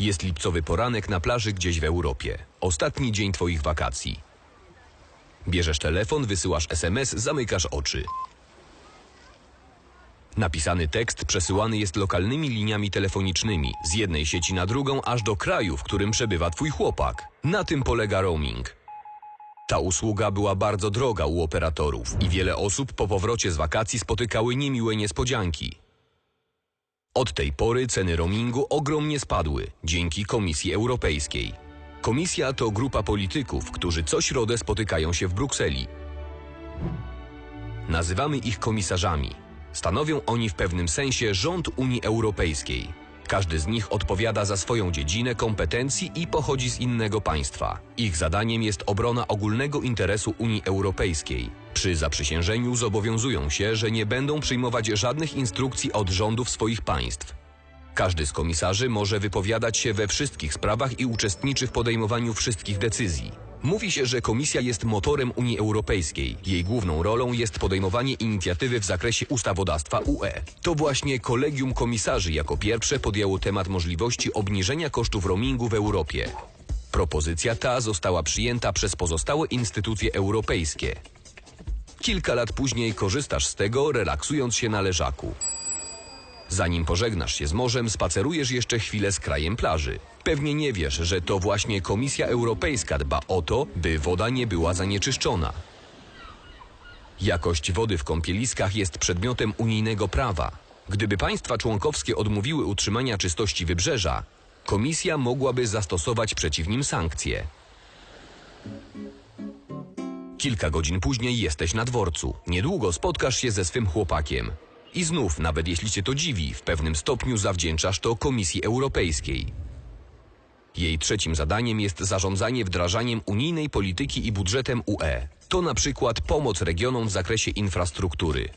Jest lipcowy poranek na plaży gdzieś w Europie. Ostatni dzień twoich wakacji. Bierzesz telefon, wysyłasz SMS, zamykasz oczy. Napisany tekst przesyłany jest lokalnymi liniami telefonicznymi z jednej sieci na drugą, aż do kraju, w którym przebywa twój chłopak. Na tym polega roaming. Ta usługa była bardzo droga u operatorów i wiele osób po powrocie z wakacji spotykały niemiłe niespodzianki. Od tej pory ceny roamingu ogromnie spadły dzięki Komisji Europejskiej. Komisja to grupa polityków, którzy co środę spotykają się w Brukseli. Nazywamy ich komisarzami. Stanowią oni w pewnym sensie rząd Unii Europejskiej. Każdy z nich odpowiada za swoją dziedzinę kompetencji i pochodzi z innego państwa. Ich zadaniem jest obrona ogólnego interesu Unii Europejskiej. Przy zaprzysiężeniu zobowiązują się, że nie będą przyjmować żadnych instrukcji od rządów swoich państw. Każdy z komisarzy może wypowiadać się we wszystkich sprawach i uczestniczy w podejmowaniu wszystkich decyzji. Mówi się, że komisja jest motorem Unii Europejskiej. Jej główną rolą jest podejmowanie inicjatywy w zakresie ustawodawstwa UE. To właśnie kolegium komisarzy jako pierwsze podjęło temat możliwości obniżenia kosztów roamingu w Europie. Propozycja ta została przyjęta przez pozostałe instytucje europejskie. Kilka lat później korzystasz z tego, relaksując się na leżaku. Zanim pożegnasz się z morzem, spacerujesz jeszcze chwilę z krajem plaży. Pewnie nie wiesz, że to właśnie Komisja Europejska dba o to, by woda nie była zanieczyszczona. Jakość wody w kąpieliskach jest przedmiotem unijnego prawa. Gdyby państwa członkowskie odmówiły utrzymania czystości wybrzeża, Komisja mogłaby zastosować przeciw nim sankcje. Kilka godzin później jesteś na dworcu. Niedługo spotkasz się ze swym chłopakiem. I znów, nawet jeśli cię to dziwi, w pewnym stopniu zawdzięczasz to Komisji Europejskiej. Jej trzecim zadaniem jest zarządzanie wdrażaniem unijnej polityki i budżetem UE. To na przykład pomoc regionom w zakresie infrastruktury.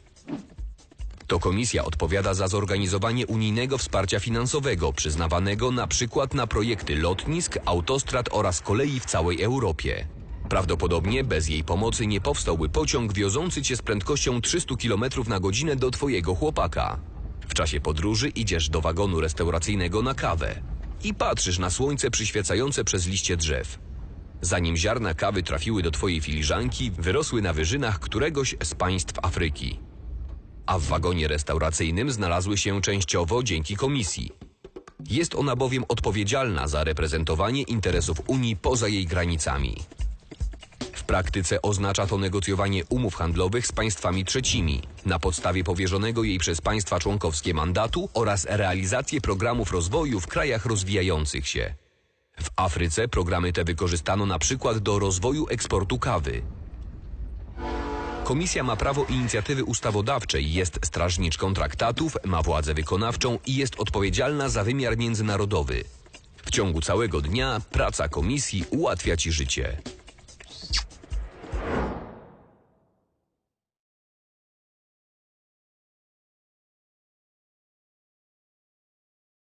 To komisja odpowiada za zorganizowanie unijnego wsparcia finansowego przyznawanego na przykład na projekty lotnisk, autostrad oraz kolei w całej Europie. Prawdopodobnie bez jej pomocy nie powstałby pociąg wiozący cię z prędkością 300 km na godzinę do twojego chłopaka. W czasie podróży idziesz do wagonu restauracyjnego na kawę i patrzysz na słońce przyświecające przez liście drzew. Zanim ziarna kawy trafiły do twojej filiżanki, wyrosły na wyżynach któregoś z państw Afryki. A w wagonie restauracyjnym znalazły się częściowo dzięki komisji. Jest ona bowiem odpowiedzialna za reprezentowanie interesów Unii poza jej granicami. Praktyce oznacza to negocjowanie umów handlowych z państwami trzecimi na podstawie powierzonego jej przez państwa członkowskie mandatu oraz realizację programów rozwoju w krajach rozwijających się. W Afryce programy te wykorzystano na przykład do rozwoju eksportu kawy. Komisja ma prawo inicjatywy ustawodawczej, jest strażniczką traktatów, ma władzę wykonawczą i jest odpowiedzialna za wymiar międzynarodowy. W ciągu całego dnia praca komisji ułatwia ci życie.